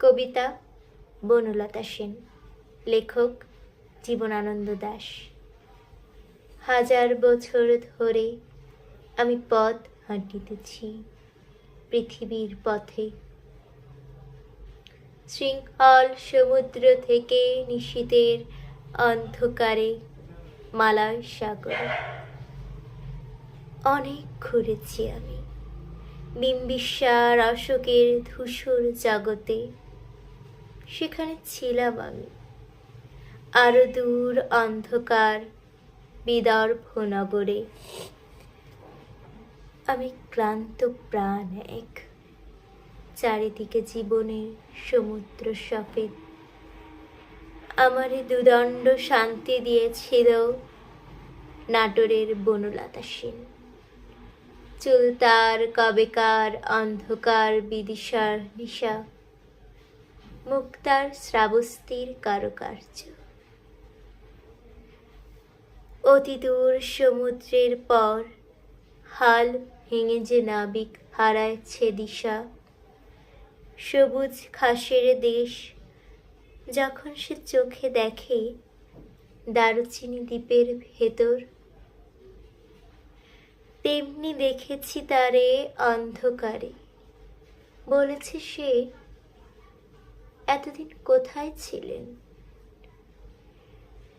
কবিতা বনলতা সেন, লেখক জীবনানন্দ দাস। হাজার বছর ধরে আমি পথ হাঁটিতেছি পৃথিবীর পথে। শৃঙ্খল সমুদ্র থেকে নিশীতের অন্ধকারে মালায় সাগরে। অনেক ঘুরেছি আমি বিম্বিসার অশোকের ধূসর জগতে। সেখানে ছিলাম আমি। আরও দূর অন্ধকার বিদর্ভ নগরে। আমি ক্লান্ত প্রাণ এক। চারিদিকে জীবনের সমুদ্র সফেদ আমারে দুদণ্ড শান্তি দিয়েছিল নাটোরের বনলতা সেন। চুল তার কবেকার অন্ধকার বিদিশার নিশা। মুক্তার শ্রাবস্তির কারুকার্য। অতি দূর সমুদ্রের পর, হাল ভেঙে যে নাবিক হারায়ছে দিশা, সবুজ ঘাসের দেশ যখন সে চোখে দেখে, দারুচিনি দ্বীপের ভেতর, তেমনি দেখেছি তারে অন্ধকারে। বলেছে সে এতদিন কোথায় ছিলেন?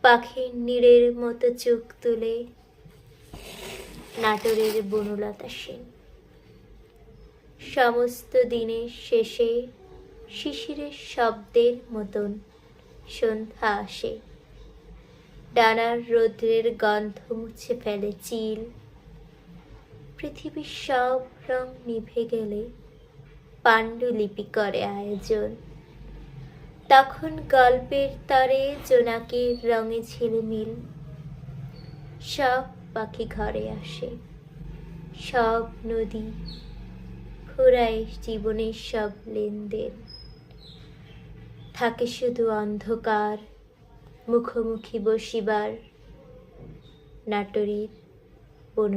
পাখির নীড়ের মতো চোখ তুলে নাটোরের বনলতা সেন। সমস্ত দিনের শেষে শিশিরের শব্দের মতন সন্ধ্যা আসে। ডানার রৌদ্রের গন্ধ মুছে ফেলে চিল। পৃথিবীর সব রং নিভে গেলে পাণ্ডুলিপি করে আয়োজন। তখন গল্পের তরে জোনাকির রঙে ঝিলমিল। সব পাখি ঘরে আসে। সব নদী ফুরায় জীবনের সব লেনদেন। থাকে শুধু অন্ধকার, মুখোমুখি বসিবার নাটরীর বন